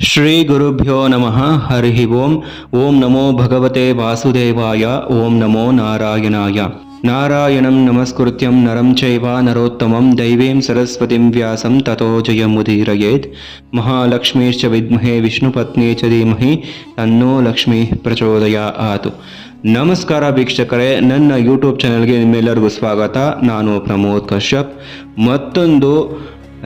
ಶ್ರೀ ಗುರುಭ್ಯೋ ನಮಃ. ಹರಿ ಓಂ. ಓಂ ನಮೋ ಭಗವತೆ ವಾಸುದೇವಾಯ. ಓಂ ನಮೋ ನಾರಾಯಣಾಯ. ನಾರಾಯಣಂ ನಮಸ್ಕೃತ್ಯಂ ನರಂ ಚೈವ ನರೋತ್ತಮಂ ದೈವೀಂ ಸರಸ್ವತಿಂ ವ್ಯಾಸಂ ತಥೋ ಜಯಮುದೀರಯೇತ್. ಮಹಾಲಕ್ಷ್ಮೀಶ್ಚ ವಿದ್ಮಹೇ ವಿಷ್ಣುಪತ್ನೇ ಚ ಧೀಮಹಿ. ತನ್ನೋ ಲಕ್ಷ್ಮೀ ಪ್ರಚೋದಯ ಆತು ನಮಸ್ಕಾರ ವೀಕ್ಷಕರೇ, ನನ್ನ ಯೂಟ್ಯೂಬ್ ಚಾನಲ್ಗೆ ನಿಮ್ಮೆಲ್ಲರಿಗೂ ಸ್ವಾಗತ. ನಾನು ಪ್ರಮೋದ್ ಕಶ್ಯಪ್. ಮತ್ತೊಂದು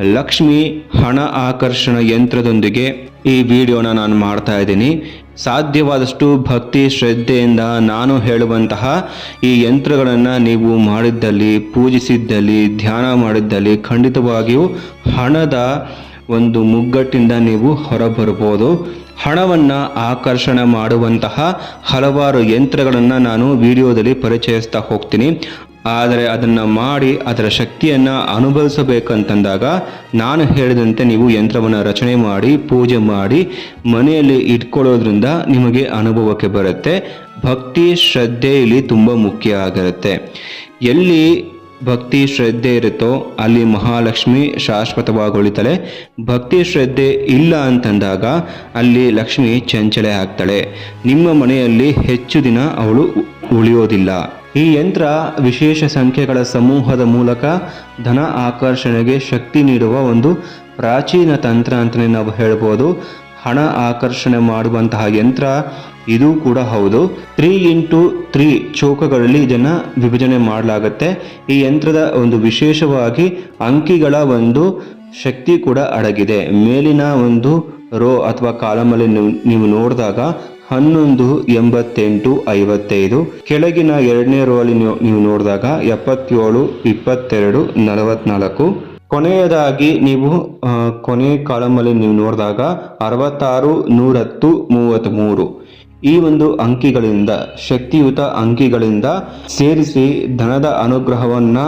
ಲಕ್ಷ್ಮಿ ಹಣ ಆಕರ್ಷಣ ಯಂತ್ರದೊಂದಿಗೆ ಈ ವಿಡಿಯೋನ ನಾನು ಮಾಡ್ತಾ ಇದ್ದೀನಿ. ಸಾಧ್ಯವಾದಷ್ಟು ಭಕ್ತಿ ಶ್ರದ್ಧೆಯಿಂದ ನಾನು ಹೇಳುವಂತಹ ಈ ಯಂತ್ರಗಳನ್ನು ನೀವು ಮಾಡಿದ್ದಲ್ಲಿ, ಪೂಜಿಸಿದ್ದಲ್ಲಿ, ಧ್ಯಾನ ಮಾಡಿದ್ದಲ್ಲಿ ಖಂಡಿತವಾಗಿಯೂ ಹಣದ ಒಂದು ಮುಗ್ಗಟ್ಟಿಂದ ನೀವು ಹೊರಬರ್ಬೋದು ಹಣವನ್ನು ಆಕರ್ಷಣೆ ಮಾಡುವಂತಹ ಹಲವಾರು ಯಂತ್ರಗಳನ್ನು ನಾನು ವಿಡಿಯೋದಲ್ಲಿ ಪರಿಚಯಿಸ್ತಾ ಹೋಗ್ತೀನಿ. ಆದರೆ ಅದನ್ನು ಮಾಡಿ ಅದರ ಶಕ್ತಿಯನ್ನು ಅನುಭವಿಸಬೇಕಂತಂದಾಗ ನಾನು ಹೇಳಿದಂತೆ ನೀವು ಯಂತ್ರವನ್ನು ರಚನೆ ಮಾಡಿ, ಪೂಜೆ ಮಾಡಿ, ಮನೆಯಲ್ಲಿ ಇಟ್ಕೊಳ್ಳೋದ್ರಿಂದ ನಿಮಗೆ ಅನುಭವಕ್ಕೆ ಬರುತ್ತೆ. ಭಕ್ತಿ, ಶ್ರದ್ಧೆ ಇಲ್ಲಿ ತುಂಬ ಮುಖ್ಯ ಆಗಿರುತ್ತೆ. ಎಲ್ಲಿ ಭಕ್ತಿ, ಶ್ರದ್ಧೆ ಇರುತ್ತೋ ಅಲ್ಲಿ ಮಹಾಲಕ್ಷ್ಮಿ ಶಾಶ್ವತವಾಗಿ ಉಳಿತಾಳೆ ಭಕ್ತಿ, ಶ್ರದ್ಧೆ ಇಲ್ಲ ಅಂತಂದಾಗ ಅಲ್ಲಿ ಲಕ್ಷ್ಮಿ ಚಂಚಲೆ ಆಗ್ತಾಳೆ. ನಿಮ್ಮ ಮನೆಯಲ್ಲಿ ಹೆಚ್ಚು ದಿನ ಅವಳು ಉಳಿಯೋದಿಲ್ಲ. ಈ ಯಂತ್ರ ವಿಶೇಷ ಸಂಖ್ಯೆಗಳ ಸಮೂಹದ ಮೂಲಕ ಧನ ಆಕರ್ಷಣೆಗೆ ಶಕ್ತಿ ನೀಡುವ ಒಂದು ಪ್ರಾಚೀನ ತಂತ್ರ ಅಂತಲೇ ನಾವು ಹೇಳ್ಬೋದು. ಹಣ ಆಕರ್ಷಣೆ ಮಾಡುವಂತಹ ಯಂತ್ರ ಇದು ಕೂಡ ಹೌದು. ತ್ರೀ ಇಂಟು ತ್ರೀ ಚೌಕಗಳಲ್ಲಿ ಇದನ್ನು ವಿಭಜನೆ ಮಾಡಲಾಗುತ್ತೆ. ಈ ಯಂತ್ರದ ಒಂದು ವಿಶೇಷವಾಗಿ ಅಂಕಿಗಳ ಒಂದು ಶಕ್ತಿ ಕೂಡ ಅಡಗಿದೆ. ಮೇಲಿನ ಒಂದು ರೋ ಅಥವಾ ಕಾಲಮಲ್ಲಿ ನೀವು ನೋಡಿದಾಗ ಹನ್ನೊಂದು ಎಂಬತ್ತೆಂಟು ಐವತ್ತೈದು. ಕೆಳಗಿನ ಎರಡನೇ ರೋ ಅಲ್ಲಿ ನೀವು ನೋಡಿದಾಗ ಎಪ್ಪತ್ತೇಳು, ಇಪ್ಪತ್ತೆರಡು, ನಲವತ್ನಾಲ್ಕು. ಕೊನೆಯದಾಗಿ ನೀವು ಕೊನೆ ಕಾಲಮಲ್ಲಿ ನೀವು ನೋಡಿದಾಗ ಅರವತ್ತಾರು, ನೂರತ್ತು, ಮೂವತ್ತ್ಮೂರು. ಈ ಒಂದು ಅಂಕಿಗಳಿಂದ, ಶಕ್ತಿಯುತ ಅಂಕಿಗಳಿಂದ ಸೇರಿಸಿ ಧನದ ಅನುಗ್ರಹವನ್ನು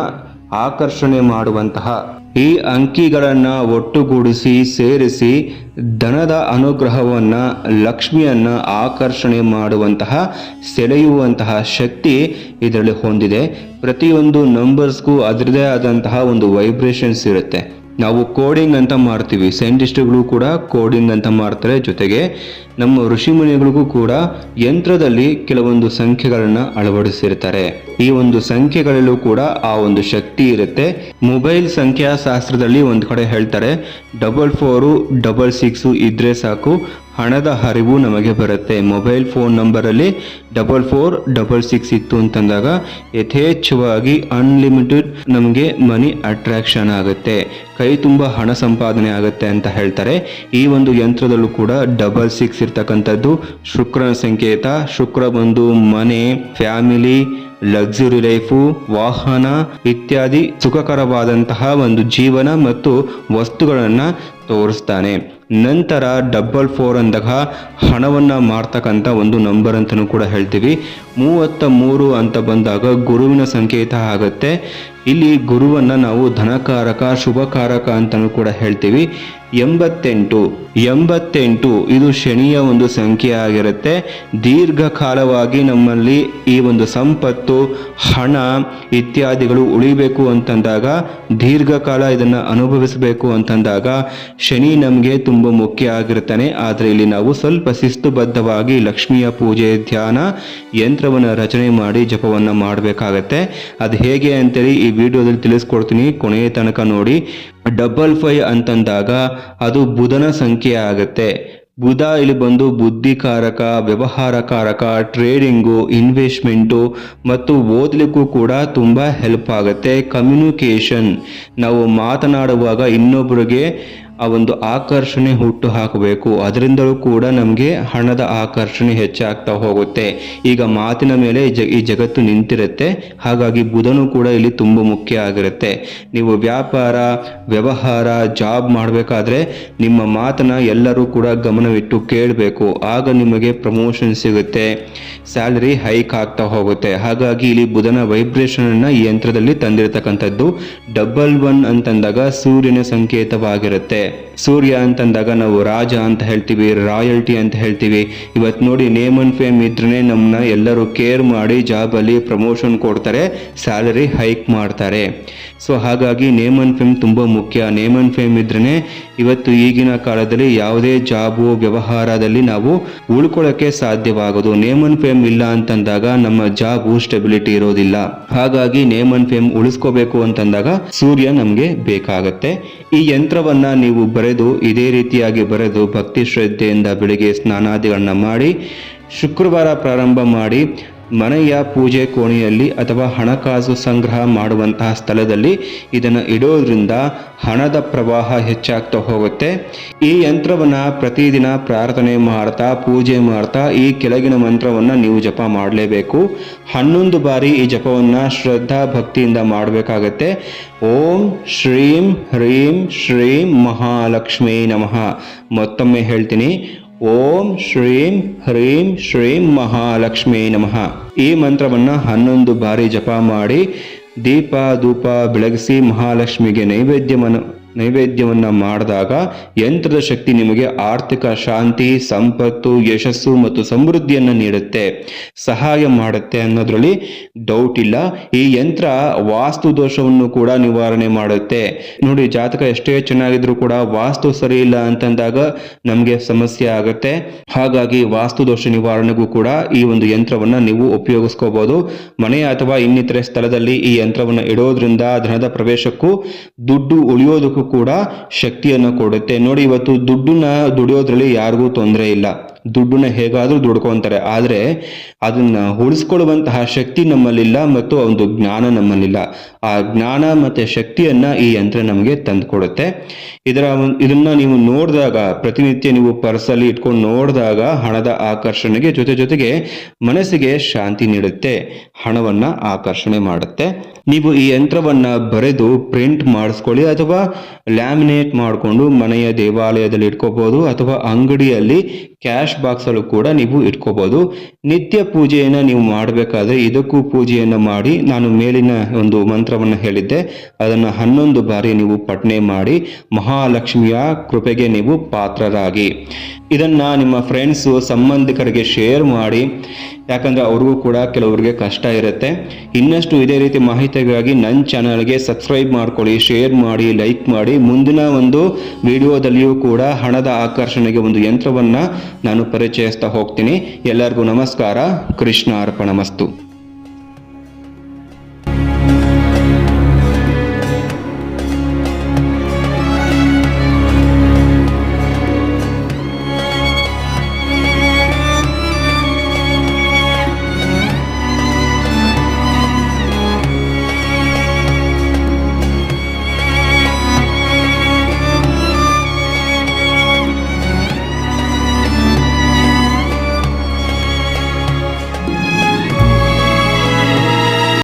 ಆಕರ್ಷಣೆ ಮಾಡುವಂತಹ ಈ ಅಂಕಿಗಳನ್ನು ಒಟ್ಟುಗೂಡಿಸಿ ಸೇರಿಸಿ ಧನದ ಅನುಗ್ರಹವನ್ನು, ಲಕ್ಷ್ಮಿಯನ್ನು ಆಕರ್ಷಣೆ ಮಾಡುವಂತಹ, ಸೆಳೆಯುವಂತಹ ಶಕ್ತಿ ಇದರಲ್ಲಿ ಹೊಂದಿದೆ. ಪ್ರತಿಯೊಂದು ನಂಬರ್ಸ್ಗೂ ಅದರದೇ ಆದಂತಹ ಒಂದು ವೈಬ್ರೇಷನ್ಸ್ ಇರುತ್ತೆ. ನಾವು ಕೋಡಿಂಗ್ ಅಂತ ಮಾಡ್ತೀವಿ. ಸೈಂಟಿಸ್ಟ್ಗಳು ಕೂಡ ಕೋಡಿಂಗ್ ಅಂತ ಮಾಡ್ತಾರೆ. ಜೊತೆಗೆ ನಮ್ಮ ಋಷಿಮುನಿಗಳಿಗೂ ಕೂಡ ಯಂತ್ರದಲ್ಲಿ ಕೆಲವೊಂದು ಸಂಖ್ಯೆಗಳನ್ನು ಅಳವಡಿಸಿರ್ತಾರೆ. ಈ ಒಂದು ಸಂಖ್ಯೆಗಳಲ್ಲೂ ಕೂಡ ಆ ಒಂದು ಶಕ್ತಿ ಇರುತ್ತೆ. ಮೊಬೈಲ್ ಸಂಖ್ಯಾಶಾಸ್ತ್ರದಲ್ಲಿ ಒಂದು ಕಡೆ ಹೇಳ್ತಾರೆ, ಡಬಲ್ ಫೋರು ಡಬಲ್ ಸಿಕ್ಸು ಇದ್ರೆ ಸಾಕು ಹಣದ ಹರಿವು ನಮಗೆ ಬರುತ್ತೆ. ಮೊಬೈಲ್ ಫೋನ್ ನಂಬರಲ್ಲಿ ಡಬಲ್ ಫೋರ್ ಡಬಲ್ ಸಿಕ್ಸ್ ಇತ್ತು ಅಂತಂದಾಗ ಯಥೇಚ್ಛವಾಗಿ ಅನ್ಲಿಮಿಟೆಡ್ ನಮಗೆ ಮನಿ ಅಟ್ರಾಕ್ಷನ್ ಆಗುತ್ತೆ. ಕೈ ತುಂಬ ಹಣ ಸಂಪಾದನೆ ಆಗುತ್ತೆ ಅಂತ ಹೇಳ್ತಾರೆ. ಈ ಒಂದು ಯಂತ್ರದಲ್ಲೂ ಕೂಡ ಡಬಲ್ ಸಿಕ್ಸ್ ಇರ್ತಕ್ಕಂಥದ್ದು. ಶುಕ್ರನ ಸಂಕೇತ, ಶುಕ್ರ ಬಂದು ಮನೆ, ಫ್ಯಾಮಿಲಿ, ಲಕ್ಸುರಿ ಲೈಫು, ವಾಹನ ಇತ್ಯಾದಿ ಸುಖಕರವಾದಂತಹ ಒಂದು ಜೀವನ ಮತ್ತು ವಸ್ತುಗಳನ್ನು ತೋರಿಸ್ತಾನೆ. ನಂತರ ಡಬ್ಬಲ್ ಫೋರ್ ಅಂದಾಗ ಹಣವನ್ನು ಮಾರ್ತಕ್ಕಂಥ ಒಂದು ನಂಬರ್ ಅಂತಲೂ ಕೂಡ ಹೇಳ್ತೀವಿ. ಮೂವತ್ತ ಮೂರು ಅಂತ ಬಂದಾಗ ಗುರುವಿನ ಸಂಕೇತ ಆಗುತ್ತೆ. ಇಲ್ಲಿ ಗುರುವನ್ನು ನಾವು ಧನಕಾರಕ, ಶುಭಕಾರಕ ಅಂತಲೂ ಕೂಡ ಹೇಳ್ತೀವಿ. ಎಂಬತ್ತೆಂಟು ಎಂಬತ್ತೆಂಟು, ಇದು ಶನಿಯ ಒಂದು ಸಂಖ್ಯೆ ಆಗಿರುತ್ತೆ ದೀರ್ಘಕಾಲವಾಗಿ ನಮ್ಮಲ್ಲಿ ಈ ಒಂದು ಸಂಪತ್ತು, ಹಣ ಇತ್ಯಾದಿಗಳು ಉಳಿಬೇಕು ಅಂತಂದಾಗ, ದೀರ್ಘಕಾಲ ಇದನ್ನು ಅನುಭವಿಸಬೇಕು ಅಂತಂದಾಗ ಶನಿ ನಮಗೆ ತುಂಬ ಮುಖ್ಯ ಆಗಿರ್ತಾನೆ. ಆದರೆ ಇಲ್ಲಿ ನಾವು ಸ್ವಲ್ಪ ಶಿಸ್ತುಬದ್ಧವಾಗಿ ಲಕ್ಷ್ಮಿಯ ಪೂಜೆ, ಧ್ಯಾನ, ಯಂತ್ರವನ್ನು ರಚನೆ ಮಾಡಿ ಜಪವನ್ನು ಮಾಡಬೇಕಾಗತ್ತೆ. ಅದು ಹೇಗೆ ಅಂತೇಳಿ ಈ ವಿಡಿಯೋದಲ್ಲಿ ತಿಳಿಸ್ಕೊಡ್ತೀನಿ. ಕೊನೆಯ ತನಕ ನೋಡಿ. ಡಬಲ್ ಫೈ ಅಂತಂದಾಗ ಅದು ಬುಧನ ಸಂಖ್ಯೆ ಆಗುತ್ತೆ. ಬುಧ ಇಲ್ಲಿ ಬಂದು ಬುದ್ಧಿಕಾರಕ, ವ್ಯವಹಾರಕಾರಕ ಟ್ರೇಡಿಂಗು ಇನ್ವೆಸ್ಟ್ಮೆಂಟು ಮತ್ತು ಓದಲಿಕ್ಕೂ ಕೂಡ ತುಂಬ ಹೆಲ್ಪ್ ಆಗುತ್ತೆ. ಕಮ್ಯುನಿಕೇಷನ್ ನಾವು ಮಾತನಾಡುವಾಗ ಇನ್ನೊಬ್ಬರಿಗೆ ಆ ಒಂದು ಆಕರ್ಷಣೆ ಹುಟ್ಟು ಹಾಕಬೇಕು ಅದರಿಂದಲೂ ಕೂಡ ನಮಗೆ ಹಣದ ಆಕರ್ಷಣೆ ಹೆಚ್ಚಾಗ್ತಾ ಹೋಗುತ್ತೆ. ಈಗ ಮಾತಿನ ಮೇಲೆ ಈ ಜಗತ್ತು ನಿಂತಿರುತ್ತೆ. ಹಾಗಾಗಿ ಬುಧನು ಕೂಡ ಇಲ್ಲಿ ತುಂಬ ಮುಖ್ಯ ಆಗಿರುತ್ತೆ. ನೀವು ವ್ಯಾಪಾರ, ವ್ಯವಹಾರ, ಜಾಬ್ ಮಾಡಬೇಕಾದ್ರೆ ನಿಮ್ಮ ಮಾತನ್ನ ಎಲ್ಲರೂ ಕೂಡ ಗಮನವಿಟ್ಟು ಕೇಳಬೇಕು. ಆಗ ನಿಮಗೆ ಪ್ರಮೋಷನ್ ಸಿಗುತ್ತೆ. ಸ್ಯಾಲರಿ ಹೈಕ್ ಆಗ್ತಾ ಹೋಗುತ್ತೆ. ಹಾಗಾಗಿ ಇಲ್ಲಿ ಬುಧನ ವೈಬ್ರೇಷನ್ ಅನ್ನ ಈ ಯಂತ್ರದಲ್ಲಿ ತಂದಿರತಕ್ಕಂಥದ್ದು ಡಬಲ್ ಒನ್ ಅಂತಂದಾಗ ಸೂರ್ಯನ ಸಂಕೇತವಾಗಿರುತ್ತೆ. ಸೂರ್ಯ ಅಂತಂದಾಗ ನಾವು ರಾಜ ಅಂತ ಹೇಳ್ತೀವಿ, ರಾಯಲ್ಟಿ ಅಂತ ಹೇಳ್ತೀವಿ. ಇವತ್ತು ನೋಡಿ ನೇಮ್ ಅಂಡ್ ಫೇಮ್ ಇದ್ರೇ ನಮ್ಮನ್ನ ಎಲ್ಲರೂ ಕೇರ್ ಮಾಡಿ ಜಾಬಲ್ಲಿ ಪ್ರಮೋಷನ್ ಕೊಡ್ತಾರೆ, ಸ್ಯಾಲರಿ ಹೈಕ್ ಮಾಡ್ತಾರೆ. ಸೊ ಹಾಗಾಗಿ ನೇಮ್ ಅಂಡ್ ಫೇಮ್ ತುಂಬ ಮುಖ್ಯ. ನೇಮ್ ಅಂಡ್ ಫೇಮ್ ಇದ್ರೇ ಇವತ್ತು ಈಗಿನ ಕಾಲದಲ್ಲಿ ಯಾವುದೇ ಜಾಬು ವ್ಯವಹಾರದಲ್ಲಿ ನಾವು ಉಳ್ಕೊಳ್ಳೋಕೆ ಸಾಧ್ಯವಾಗೋದು. ನೇಮ್ ಅಂಡ್ ಫೇಮ್ ಇಲ್ಲ ಅಂತಂದಾಗ ನಮ್ಮ ಜಾಬು ಸ್ಟೆಬಿಲಿಟಿ ಇರೋದಿಲ್ಲ. ಹಾಗಾಗಿ ನೇಮ್ ಅಂಡ್ ಫೇಮ್ ಉಳಿಸ್ಕೋಬೇಕು ಅಂತಂದಾಗ ಸೂರ್ಯ ನಮಗೆ ಬೇಕಾಗತ್ತೆ. ಈ ಯಂತ್ರವನ್ನ ನೀವು ಬರೆದು, ಇದೇ ರೀತಿಯಾಗಿ ಬರೆದು ಭಕ್ತಿ ಶ್ರದ್ಧೆಯಿಂದ ಬೆಳಿಗ್ಗೆ ಸ್ನಾನಾದಿಗಳನ್ನ ಮಾಡಿ, ಶುಕ್ರವಾರ ಪ್ರಾರಂಭ ಮಾಡಿ ಮನೆಯ ಪೂಜೆ ಕೋಣೆಯಲ್ಲಿ ಅಥವಾ ಹಣಕಾಸು ಸಂಗ್ರಹ ಮಾಡುವಂತಹ ಸ್ಥಳದಲ್ಲಿ ಇದನ್ನು ಇಡೋದ್ರಿಂದ ಹಣದ ಪ್ರವಾಹ ಹೆಚ್ಚಾಗ್ತಾ ಹೋಗುತ್ತೆ. ಈ ಯಂತ್ರವನ್ನು ಪ್ರತಿದಿನ ಪ್ರಾರ್ಥನೆ ಮಾಡ್ತಾ, ಪೂಜೆ ಮಾಡ್ತಾ ಈ ಕೆಳಗಿನ ಮಂತ್ರವನ್ನು ನೀವು ಜಪ ಮಾಡಲೇಬೇಕು. ಹನ್ನೊಂದು ಬಾರಿ ಈ ಜಪವನ್ನು ಶ್ರದ್ಧಾ ಭಕ್ತಿಯಿಂದ ಮಾಡಬೇಕಾಗತ್ತೆ. ಓಂ ಶ್ರೀಂ ಹ್ರೀಂ ಶ್ರೀಂ ಮಹಾಲಕ್ಷ್ಮೀ ನಮಃ. ಮತ್ತೊಮ್ಮೆ ಹೇಳ್ತೀನಿ. ಓಂ ಶ್ರೀಂ ಹ್ರೀಂ ಶ್ರೀಂ ಮಹಾಲಕ್ಷ್ಮೀ ನಮಃ. ಈ ಮಂತ್ರವನ್ನು ಹನ್ನೊಂದು ಬಾರಿ ಜಪ ಮಾಡಿ ದೀಪ ಧೂಪ ಬೆಳಗಿಸಿ ಮಹಾಲಕ್ಷ್ಮಿಗೆ ನೈವೇದ್ಯವನ್ನು ನೈವೇದ್ಯವನ್ನ ಮಾಡಿದಾಗ ಯಂತ್ರದ ಶಕ್ತಿ ನಿಮಗೆ ಆರ್ಥಿಕ ಶಾಂತಿ, ಸಂಪತ್ತು, ಯಶಸ್ಸು ಮತ್ತು ಸಮೃದ್ಧಿಯನ್ನು ನೀಡುತ್ತೆ. ಸಹಾಯ ಮಾಡುತ್ತೆ ಅನ್ನೋದ್ರಲ್ಲಿ ಡೌಟ್ ಇಲ್ಲ. ಈ ಯಂತ್ರ ವಾಸ್ತು ದೋಷವನ್ನು ಕೂಡ ನಿವಾರಣೆ ಮಾಡುತ್ತೆ. ನೋಡಿ, ಜಾತಕ ಎಷ್ಟೇ ಚೆನ್ನಾಗಿದ್ರು ಕೂಡ ವಾಸ್ತು ಸರಿ ಇಲ್ಲ ಅಂತಂದಾಗ ನಮಗೆ ಸಮಸ್ಯೆ ಆಗುತ್ತೆ. ಹಾಗಾಗಿ ವಾಸ್ತು ದೋಷ ನಿವಾರಣೆಗೂ ಕೂಡ ಈ ಒಂದು ಯಂತ್ರವನ್ನ ನೀವು ಉಪಯೋಗಿಸ್ಕೋಬಹುದು ಮನೆ ಅಥವಾ ಇನ್ನಿತರೆ ಸ್ಥಳದಲ್ಲಿ ಈ ಯಂತ್ರವನ್ನು ಇಡೋದ್ರಿಂದ ಧನದ ಪ್ರವೇಶಕ್ಕೂ, ದುಡ್ಡು ಉಳಿಯೋದಕ್ಕೂ ಕೂಡ ಶಕ್ತಿಯನ್ನು ಕೊಡುತ್ತೆ. ನೋಡಿ ಇವತ್ತು ದುಡ್ಡನ್ನ ದುಡಿಯೋದ್ರಲ್ಲಿ ಯಾರಿಗೂ ತೊಂದರೆ ಇಲ್ಲ. ದುಡ್ಡನ್ನ ಹೇಗಾದ್ರೂ ದುಡ್ಕೊಂತಾರೆ. ಆದರೆ ಅದನ್ನ ಉಳಿಸ್ಕೊಳ್ಳುವಂತಹ ಶಕ್ತಿ ನಮ್ಮಲ್ಲಿಲ್ಲ ಮತ್ತು ಒಂದು ಜ್ಞಾನ ನಮ್ಮಲ್ಲಿಲ್ಲ. ಆ ಜ್ಞಾನ ಮತ್ತೆ ಶಕ್ತಿಯನ್ನ ಈ ಯಂತ್ರ ನಮಗೆ ತಂದುಕೊಡುತ್ತೆ. ಇದರ ಇದನ್ನ ನೀವು ನೋಡಿದಾಗ, ಪ್ರತಿನಿತ್ಯ ನೀವು ಪರ್ಸಲ್ಲಿ ಇಟ್ಕೊಂಡು ನೋಡಿದಾಗ ಹಣದ ಆಕರ್ಷಣೆಗೆ ಜೊತೆ ಜೊತೆಗೆ ಮನಸ್ಸಿಗೆ ಶಾಂತಿ ನೀಡುತ್ತೆ. ಹಣವನ್ನ ಆಕರ್ಷಣೆ ಮಾಡುತ್ತೆ. ನೀವು ಈ ಯಂತ್ರವನ್ನ ಬರೆದು ಪ್ರಿಂಟ್ ಮಾಡಿಸ್ಕೊಳ್ಳಿ ಅಥವಾ ಲ್ಯಾಮಿನೇಟ್ ಮಾಡಿಕೊಂಡು ಮನೆಯ ದೇವಾಲಯದಲ್ಲಿ ಇಟ್ಕೋಬಹುದು ಅಥವಾ ಅಂಗಡಿಯಲ್ಲಿ ಕ್ಯಾಶ್ ಬಾಕ್ಸ್ ಅಲ್ಲೂ ಕೂಡ ನೀವು ಇಟ್ಕೋಬಹುದು ನಿತ್ಯ ಪೂಜೆಯನ್ನ ನೀವು ಮಾಡಬೇಕಾದ್ರೆ ಇದಕ್ಕೂ ಪೂಜೆಯನ್ನು ಮಾಡಿ ನಾನು ಮೇಲಿನ ಒಂದು ಮಂತ್ರವನ್ನು ಹೇಳಿದ್ದೆ. ಅದನ್ನು ಹನ್ನೊಂದು ಬಾರಿ ನೀವು ಪಠನೆ ಮಾಡಿ ಮಹಾಲಕ್ಷ್ಮಿಯ ಕೃಪೆಗೆ ನೀವು ಪಾತ್ರರಾಗಿ. ಇದನ್ನ ನಿಮ್ಮ ಫ್ರೆಂಡ್ಸು ಸಂಬಂಧಿಕರಿಗೆ ಶೇರ್ ಮಾಡಿ. ಯಾಕಂದ್ರೆ ಅವ್ರಿಗೂ ಕೂಡ ಕೆಲವರಿಗೆ ಕಷ್ಟ ಇರುತ್ತೆ. ಇನ್ನಷ್ಟು ಇದೇ ರೀತಿ ಮಾಹಿತಿಗಾಗಿ ನನ್ನ ಚಾನಲ್ಗೆ ಸಬ್ಸ್ಕ್ರೈಬ್ ಮಾಡ್ಕೊಳ್ಳಿ ಶೇರ್ ಮಾಡಿ ಲೈಕ್ ಮಾಡಿ. ಮುಂದಿನ ಒಂದು ವಿಡಿಯೋದಲ್ಲಿಯೂ ಕೂಡ ಹಣದ ಆಕರ್ಷಣೆಗೆ ಒಂದು ಯಂತ್ರವನ್ನು ನಾನು ಪರಿಚಯಿಸ್ತಾ ಹೋಗ್ತೀನಿ. ಎಲ್ಲರಿಗೂ ನಮಸ್ಕಾರ. ಕೃಷ್ಣ ಅರ್ಪಣ